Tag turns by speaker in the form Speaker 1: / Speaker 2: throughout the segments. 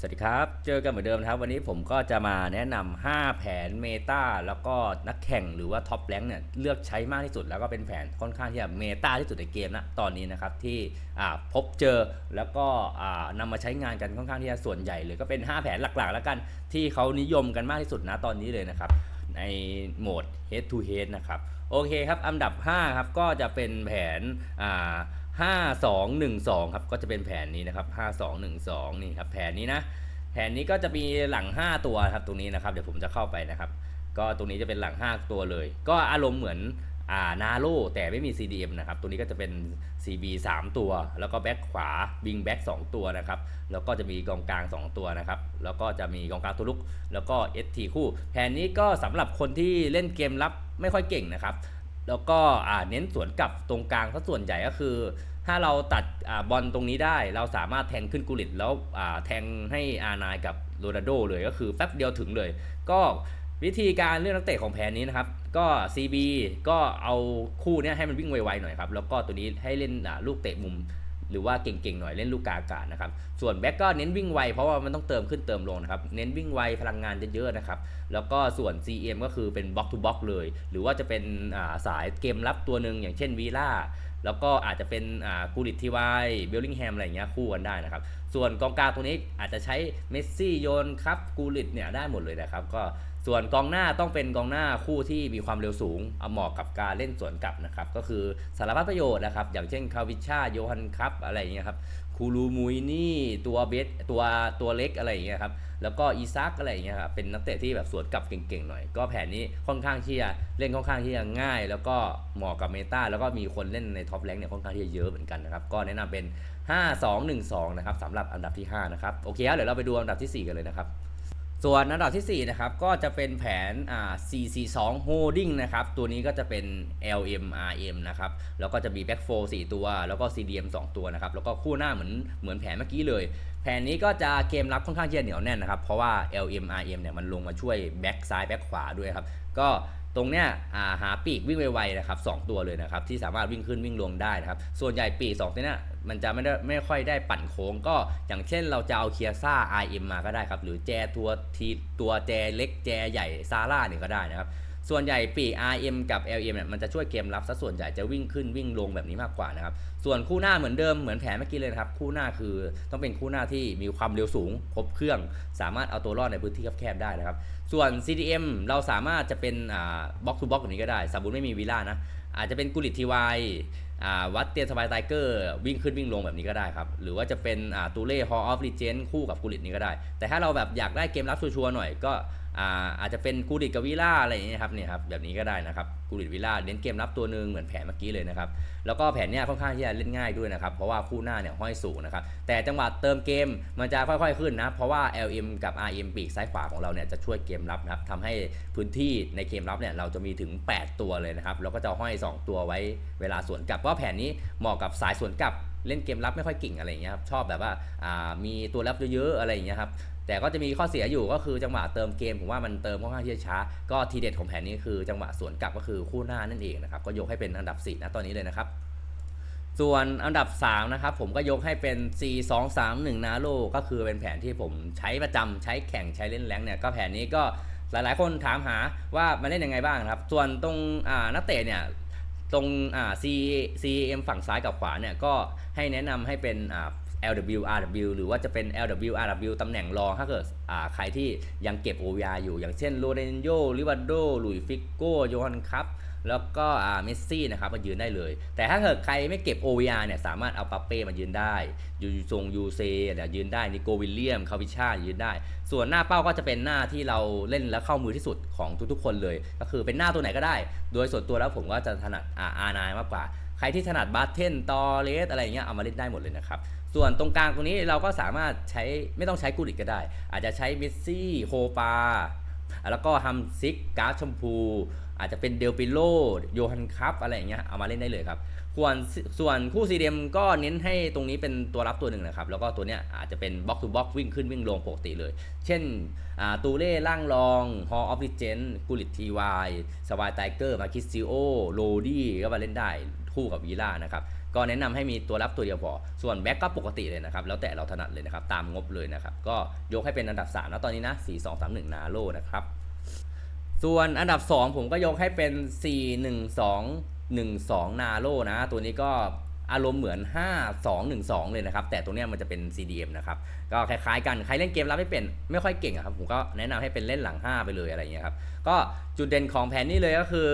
Speaker 1: สวัสดีครับ เจอกันเหมือนเดิมนะครับวันนี้ผมก็จะมาแนะนำ5แผนเมตาแล้วก็นักแข่งหรือว่าท็อปแรงเนี่ยเลือกใช้มากที่สุด แล้วก็เป็นแผนค่อนข้างที่จะเมตาที่สุดในเกมนะตอนนี้นะครับที่พบเจอแล้วก็อ่านำมาใช้งานกันค่อนข้างที่จะส่วนใหญ่เลยก็เป็น 5 แผนหลักๆ แล้วกันที่เขานิยมกันมากที่สุดนะตอนนี้เลยนะครับในโหมด head to head นะครับโอเคครับอันดับ 5 ครับก็จะเป็นแผนอ่า 5212 ครับ ก็จะเป็นแผนนี้นะครับ 5212 นี่ครับแผนนี้นะ แผนนี้ก็จะมีหลัง 5 ตัวครับตรงนี้นะครับ เดี๋ยวผมจะเข้าไปนะครับ ก็ตรงนี้จะเป็นหลัง 5 ตัวเลย ก็อารมณ์เหมือนอ่านาโลแต่ไม่มี CDM นะครับ ตัวนี้ก็จะเป็น CB 3 ตัว แล้วก็แบ็คขวาบิงแบ็ค2ตัวนะครับ แล้วก็จะมีกองกลาง 2 ตัวนะครับ แล้วก็จะมีกองกลางตัวลุก แล้วก็ ST คู่ แผนนี้ก็สำหรับคนที่เล่นเกมรับไม่ค่อยเก่งนะครับ แล้วก็เน้นสวนกลับตรงกลางซะส่วนใหญ่ก็คือ ถ้าเราตัดอบอลตรงนี้ได้ เราสามารถแทงขึ้นกุลิตแล้วแทงให้อานายกับโรนัลโดเลยก็คือแป๊บเดียวถึงเลย ก็วิธีการเลือกนักเตะของแผนนี้นะครับ ก็ CB ก็เอาคู่นี้ให้มันวิ่งไวๆหน่อยครับ แล้วก็ตัวนี้ให้เล่นลูกเตะมุม หรือว่าเก่งๆหน่อยเล่นลูกกาอากาศนะครับ ส่วนแบ็กก็เน้นวิ่งไวเพราะว่ามันต้องเติมขึ้นเติมลงนะครับ เน้นวิ่งไวพลังงานเยอะๆนะครับ แล้วก็ส่วน CM ก็คือเป็นบล็อกทูบล็อกเลย หรือว่าจะเป็นาสายเกมรับตัวหนึ่งอย่างเช่นวีล่าแล้วก็อาจจะเป็นกูริตทีวายเบลลิงแฮมอะไรอย่างเงี้ยคู่กันได้นะครับ ส่วนกองกลางตัวนี้อาจจะใช้เมสซี่โยนครับกูริตเนี่ยได้หมดเลยนะครับ ก็ ส่วนกองหน้าต้องเป็นกองหน้าคู่ที่มีความเร็วสูงเอาเหมาะกับการเล่นสวนกลับนะครับ ก็คือสารพัดประโยชน์นะครับ อย่างเช่นคาวิชาโยฮันครับอะไรอย่างเงี้ยครับคูรูมุยนี่ตัวเบสตัวตัวเล็กอะไรอย่างเงี้ยครับแล้วก็อีซักอะไรอย่างเงี้ยครับเป็นนักเตะที่แบบสวนกลับเก่งๆหน่อย ก็แผนนี้ค่อนข้างที่จะเล่นค่อนข้างที่จะง่าย แล้วก็เหมาะกับเมตาแล้วก็มีคนเล่นในท็อปแรงเนี่ยค่อนข้างที่จะเยอะเหมือนกันนะครับก็แนะนำเป็น 5 2 1 2นะครับสำหรับอันดับที่5นะครับโอเคครับเดี๋ยวเราไปดูอันดับทีสี่4 กันเลยนะครับ ส่วนอันดับทีสี่ 4 นะครับ ก็จะเป็นแผนอ่า442 holding นะครับ ตัวนี้ก็จะเป็น LM RM นะครับ แล้วก็จะมี back 4 4ตัว แล้วก็ CDM 2 ตัวนะครับ แล้วก็คู่หน้าเหมือนเหมือนแผนเมื่อกี้เลย แผนนี้ก็จะเกมรับค่อนข้างที่จะเหนียวแน่นนะครับ เพราะว่า LM RM เนี่ยมันลงมาช่วยแบ็กซ้ายแบ็กขวาด้วยครับ ก็ตรงเนี้ยหาปีกวิ่งไวๆนะครับสองตัวเลยนะครับ ที่สามารถวิ่งขึ้นวิ่งลงได้นะครับ ส่วนใหญ่ปีกสองตัวเนี้ย มันจะไม่ได้ไม่ค่อยได้ปั่นโค้ง ก็อย่างเช่นเราจะเอาเคียซ่า RM มาก็ได้ครับ หรือแจตัวทีตัวแจเล็กแจใหญ่ซาร่าเนี่ยก็ได้นะครับ ส่วนใหญ่ปีก RM กับ LM เนี่ยมันจะช่วยเกมรับซะส่วนใหญ่จะวิ่งขึ้นวิ่งลงแบบนี้มากกว่านะครับ ส่วนคู่หน้าเหมือนเดิมเหมือนแผนเมื่อกี้เลยนะครับ คู่หน้าคือต้องเป็นคู่หน้าที่มีความเร็วสูง ครบเครื่อง สามารถเอาตัวรอดในพื้นที่แคบๆได้นะครับ ส่วน CDM เราสามารถจะเป็นอ่าบล็อกทูบล็อกแบบนี้ก็ได้สมมติไม่มีวิล่านะอาจจะเป็นกุลิตทีวายอ่าวัดเตียนสบายไทเกอร์วิ่งขึ้นวิ่งลงแบบนี้ก็ได้ครับ หรือว่าจะเป็นอ่าตูเล่ฮอลออฟลีเจนคู่กับกุลิตนี้ก็ได้ แต่ถ้าเราแบบอยากได้เกมรับชัวร์ๆหน่อยก็ อาจจะเป็นกูริตกับวิล่าอะไรอย่างเงี้ยครับเนี่ยครับแบบนี้ก็ได้นะครับกูริตวิล่าเน้นเกมรับตัวหนึ่งเหมือนแผนเมื่อกี้เลยนะครับแล้วก็แผนเนี้ยค่อนข้างที่จะเล่นง่ายด้วยนะครับเพราะว่าคู่หน้าเนี่ยห้อยสูงนะครับแต่จังหวะเติมเกมมันจะค่อยๆขึ้นนะเพราะว่า LM กับ RM ปีกซ้ายขวาของเราเนี่ยจะช่วยเกมรับนะครับทำให้พื้นที่ในเกมรับเนี่ยเราจะมีถึง 8 ตัวเลยนะครับแล้วก็จะห้อย 2 ตัวไว้เวลาสวนกลับเพราะแผนนี้เหมาะกับสายสวนกลับเล่นเกมรับไม่ค่อยเก่งอะไรอย่างเงี้ยครับชอบแบบว่าอ่ามีตัวรับเยอะๆอะไรอย่างเงี้ยครับ แต่ก็จะมีข้อเสียอยู่ก็คือจังหวะเติมเกมผมว่ามันเติมค่อนข้างที่จะช้า ก็ทีเด็ดของแผนนี้คือจังหวะสวนกลับก็คือคู่หน้านั่นเองนะครับก็ยกให้เป็นอันดับ4นะตอนนี้เลยนะครับส่วนอันดับ 3 นะครับ ผมก็ยกให้เป็น4 2 3 1 นาโลก็คือเป็นแผนที่ผมใช้ประจำใช้แข่งใช้เล่นแรงเนี่ยก็แผนนี้ก็หลายๆ คนถามหาว่ามันเล่นยังไงบ้างครับ ส่วนตรงนักเตะเนี่ยตรงอ่า C C M ฝั่งซ้ายกับขวาเนี่ยก็ให้แนะนำให้เป็น LW RW หรือว่าจะเป็น LW RW ตำแหน่งรองถ้าเกิดใครที่ยังเก็บ OVR อยู่ อย่างเช่นโรเดนโยลิวาโดลุยฟิกโกโยฮันคัพแล้วก็เมสซี่นะครับมายืนได้เลย แต่ถ้าเกิดใครไม่เก็บ OVR เนี่ยสามารถเอาปัปเป้มายืนได้ยูทรงยูเซเนี่ยยืนได้นิโกวิลเลียมคาวิชายืนได้ ส่วนหน้าเป้าก็จะเป็นหน้าที่เราเล่นแล้วเข้ามือที่สุดของทุกๆ คนเลย ก็คือเป็นหน้าตัวไหนก็ได้ โดยส่วนตัวแล้วผมก็จะถนัดอาอาร์นายมากกว่า ใครที่ถนัดบาสเทนตอเลสอะไรอย่างเงี้ยเอามาเล่นได้หมดเลยนะครับ ส่วนตรงกลางตรงนี้เราก็สามารถใช้ไม่ต้องใช้กูริกก็ได้ อาจจะใช้เมสซี่โฮปาแล้วก็ฮัมซิกการ์ดชมพู อาจจะเป็นเดลปิโลโยฮันคัพอะไรอย่างเงี้ยเอามาเล่นได้เลยครับส่วนส่วนคู่ซีเดมก็เน้นให้ตรงนี้เป็นตัวรับตัวหนึ่งนะครับ แล้วก็ตัวเนี้ยอาจจะเป็นบล็อก to บล็อกวิ่งขึ้นวิ่งลงปกติเลย เช่นตูเล่ล่างรองฮอออฟดิเจนกุลิตทีวายสวายไทเกอร์มาคิสซิโอโรดี้ก็มาเล่นได้คู่กับวีล่านะครับก็แนะนำให้มีตัวรับตัวเดียวพอ ส่วนแบ็กก็ปกติเลยนะครับ แล้วแต่เราถนัดเลยนะครับ ตามงบเลยนะครับ ก็ยกให้เป็นอันดับ3นะตอนนี้นะ 4 2 3 1 นาโลนะครับ ส่วนอันดับ 2 ผมก็ยกให้เป็น 4 1 2 1 2 นาโลนะ ตัวนี้ก็อารมณ์เหมือน 5 2 1 2 เลยนะครับ แต่ตัวเนี้ยมันจะเป็น CDM นะครับ ก็คล้ายๆกัน ใครเล่นเกมรับไม่เป็น ไม่ค่อยเก่งครับ ผมก็แนะนำให้เป็นเล่นหลัง 5 ไปเลยอะไรอย่างเงี้ยครับ ก็จุดเด่นของแผนนี้เลยก็คือ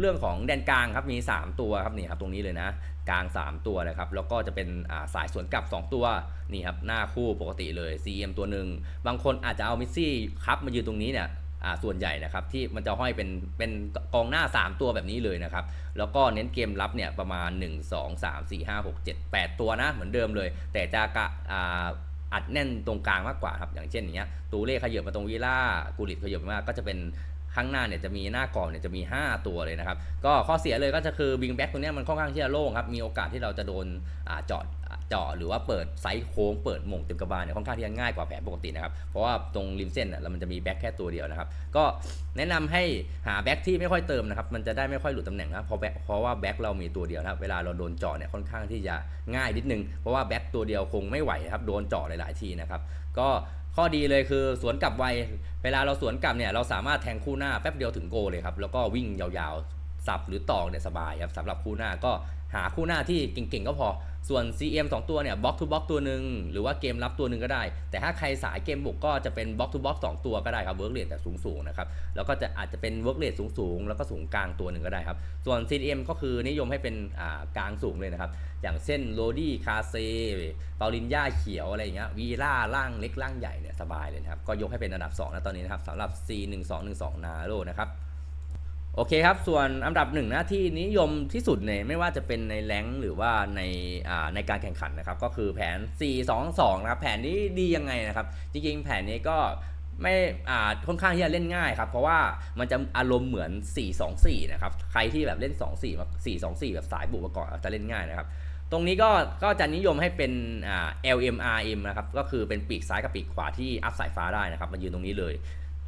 Speaker 1: เรื่องของแดนกลางครับ มี 3 ตัวครับนี่ครับตรงนี้เลยนะ กลาง 3 ตัวเลยครับ แล้วก็จะเป็นาสายสวนกลับ 2 ตัว นี่ครับ หน้าคู่ปกติเลย CM ตัวหนึ่ง บางคนอาจจะเอามิสซี่ครับมายืนตรงนี้เนี่ย อ่าส่วนใหญ่นะครับที่มันจะห้อยเป็นเป็นกองหน้า 3 ตัวแบบนี้เลยนะครับ แล้วก็เน้นเกมรับเนี่ยประมาณ 1 2 3 4 5 6 7 8 ตัวนะเหมือนเดิมเลย แต่จะกะอ่าอัดแน่นตรงกลางมากกว่าครับอย่างเช่นอย่างเงี้ยตูเล่ขยับมาตรงวิล่ากูริตขยับมาก็จะเป็นข้างหน้าเนี่ยจะมีหน้ากรอบเนี่ยจะมี 5 ตัวเลยนะครับ ก็ข้อเสียเลยก็จะคือวิงแบ็กตัวเนี้ยมันค่อนข้างที่จะโล่งครับ มีโอกาสที่เราจะโดนอ่าเจาะ เจาะหรือว่าเปิดไซส์โค้งเปิดหม่งเต็มกระบาลเนี่ยค่อนข้างที่จะง่ายกว่าแผนปกตินะครับ เพราะว่าตรงริมเส้นน่ะเรามันจะมีแบ็กแค่ตัวเดียวนะครับ ก็แนะนำให้หาแบ็กที่ไม่ค่อยเติมนะครับ มันจะได้ไม่ค่อยหลุดตำแหน่งนะเพราะแบ็คเพราะว่าแบ็กเรามีตัวเดียวนะครับเวลาเราโดนเจาะเนี่ยค่อนข้างที่จะง่ายนิดนึง เพราะว่าแบ็กตัวเดียวคงไม่ไหวครับโดนเจาะหลาย ๆ ทีนะครับ ก็ข้อดีเลยคือสวนกลับไว เวลาเราสวนกลับเนี่ยเราสามารถแทงคู่หน้าแป๊บเดียวถึงโกเลยครับ แล้วก็วิ่งยาวๆ สับหรือตอกเนี่ยสบายครับสำหรับคู่หน้าก็หาคู่หน้าที่เก่งๆก็พอ ส่วน CM 2 ตัวเนี่ยบล็อกทูบล็อกตัวหนึ่งหรือว่าเกมรับตัวหนึ่งก็ได้ แต่ถ้าใครสายเกมบุกก็จะเป็นบล็อกทูบล็อก2ตัวก็ได้ครับเวิร์กเรทแต่สูงๆนะครับ แล้วก็จะอาจจะเป็นเวิร์กเรทสูงๆ แล้วก็สูงกลางตัวหนึ่งก็ได้ครับ ส่วน CM ก็คือนิยมให้เป็นอ่ากลางสูงเลยนะครับ อย่างเช่นโรดี้คาเซเปาลินย่าเขียวอะไรอย่างเงี้ยวีล่าล่างเล็กล่างใหญ่เนี่ยสบายเลยนะครับ ก็ยกให้เป็นอันดับ2นะตอนนี้นะครับสำหรับ C 1 2 1 2นาโรนะครับ โอเคครับ ส่วนอันดับหนึ่งนะที่นิยมที่สุดเนี่ยไม่ว่าจะเป็นในแรงหรือว่าในในการแข่งขันนะครับ ก็คือแผน 4-2-2 นะครับ แผนนี้ดียังไงนะครับ จริงๆ แผนนี้ก็ไม่อ่าค่อนข้างที่จะเล่นง่ายครับ เพราะว่ามันจะอารมณ์เหมือน 4-2-4 นะครับ ใครที่แบบเล่น 2-4มา4-2-4 แบบสายบุกมาก่อนอาจจะเล่นง่ายนะครับ ตรงนี้ก็ก็จะนิยมให้เป็นอ่า LMRM นะครับ ก็คือเป็นปีกซ้ายกับปีกขวาที่อัพสายฟ้าได้นะครับมายืนตรงนี้เลย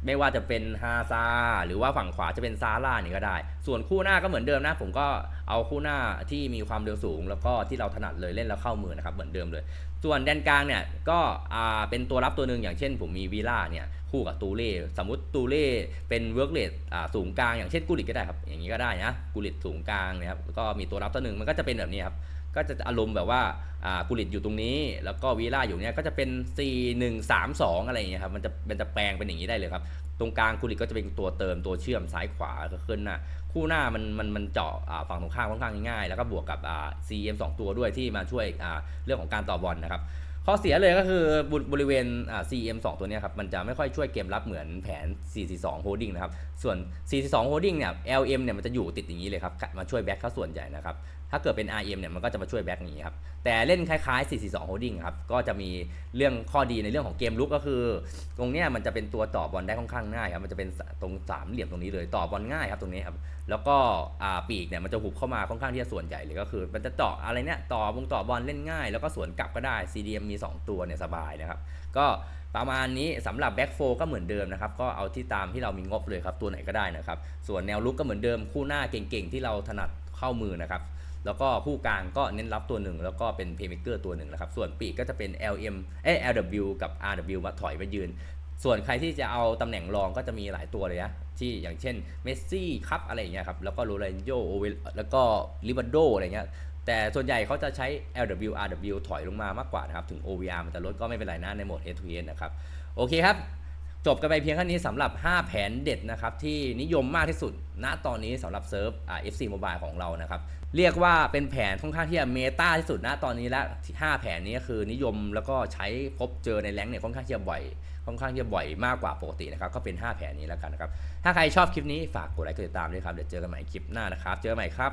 Speaker 1: ไม่ว่าจะเป็นฮาซาหรือว่าฝั่งขวาจะเป็นซาร่านี่ก็ได้ ส่วนคู่หน้าก็เหมือนเดิมนะ ผมก็เอาคู่หน้าที่มีความเร็วสูง แล้วก็ที่เราถนัดเลยเล่นแล้วเข้ามือนะครับเหมือนเดิมเลย ส่วนแดนกลางเนี่ยก็เป็นตัวรับตัวหนึ่งอย่างเช่น ผมมีวีล่าเนี่ยคู่กับตูเล่สมมติตูเล่เป็นเวิร์กเลสสูงกลางอย่างเช่นกุลิตก็ได้ครับอย่างนี้ก็ได้นะกุลิตสูงกลางนะครับก็มีตัวรับตัวหนึ่งมันก็จะเป็นแบบนี้ครับ ก็จะอารมณ์แบบว่าอ่ากุลิตอยู่ตรงนี้ แล้วก็วีล่าอยู่เนี้ยก็จะเป็น 4 1 3 2 อะไรอย่างเงี้ยครับมันจะมันจะแปลงเป็นอย่างนี้ได้เลยครับ ตรงกลางกุลิตก็จะเป็นตัวเติมตัวเชื่อมซ้ายขวาก็ขึ้นหน้าคู่หน้ามันมันมันเจาะฝั่งตรงข้ามค่อนข้างง่าย แล้วก็บวกกับอ่า CM 2 ตัวด้วยที่มาช่วยอ่าเรื่องของการต่อบอลนะครับข้อเสียเลยก็คือบริบริเวณอ่า CM 2 ตัวเนี้ยครับ มันจะไม่ค่อยช่วยเกมรับเหมือนแผน 442 holding นะครับ ส่วน 442 holding เนี่ย LM เนี่ยมันจะอยู่ติดอย่างนี้เลยครับ มาช่วยแบ็คเขาส่วนใหญ่นะครับ ถ้าเกิดเป็น RM เนี่ยมันก็จะมาช่วยแบ็คอย่างนี้ครับ แต่เล่นคล้ายๆ 442 holding ครับ ก็จะมีเรื่องข้อดีในเรื่องของเกมลุกก็คือ ตรงเนี้ยมันจะเป็นตัวต่อบอลได้ค่อนข้างง่ายครับ มันจะเป็นตรงสามเหลี่ยมตรงนี้เลยต่อบอลง่ายครับตรงนี้ครับ แล้วก็ปีกเนี่ยมันจะหุบเข้ามาค่อนข้างที่จะส่วนใหญ่เลยก็คือ มันจะเจาะอะไรเนี่ยต่อบงต่อบอลเล่นง่าย แล้วก็สวนกลับก็ได้ CDM มี 2 ตัวเนี่ยสบายนะครับ ก็ประมาณนี้สำหรับแบ็กโฟก็เหมือนเดิมนะครับ ก็เอาที่ตามที่เรามีงบเลยครับ ตัวไหนก็ได้นะครับ ส่วนแนวลุกก็เหมือนเดิมคู่หน้าเก่งๆ ที่เราถนัดเข้ามือนะครับ แล้วก็คู่กลางก็เน้นรับตัวหนึ่งแล้วก็เป็นเพย์เมเกอร์ตัวหนึ่งนะครับ ส่วนปีกก็จะเป็น LM เอ้ LW กับ RW มาถอยมายืน ส่วนใครที่จะเอาตำแหน่งรองก็จะมีหลายตัวเลยนะ ที่อย่างเช่นเมสซี่ครับอะไรอย่างเงี้ยครับ แล้วก็โรนัลโยโอเวลแล้วก็ลิบันโดอะไรเงี้ยแต่ส่วนใหญ่เขาจะใช้ LW RW ถอยลงมามากกว่านะครับ ถึง OVR มันจะลดก็ไม่เป็นไรนะในโหมด A2N นะครับ โอเคครับ จบกันไปเพียงแค่นี้สำหรับ 5 แผนเด็ดนะครับที่นิยมมากที่สุด ณตอนนี้สำหรับเซิร์ฟอ่า FC Mobile ของเรานะครับเรียกว่าเป็นแผนค่อนข้างที่จะเมตาที่สุดณตอนนี้และ5แผนนี้คือนิยมแล้วก็ใช้พบเจอในแรงเนี่ยค่อนข้างที่จะบ่อยค่อนข้างที่จะบ่อยมากกว่าปกตินะครับก็เป็น 5 แผนนี้แล้วกันนะครับถ้าใครชอบคลิปนี้ฝากกดไลค์กดติดตามด้วยครับเดี๋ยวเจอกันใหม่คลิปหน้านะครับเจอกันใหม่ครับ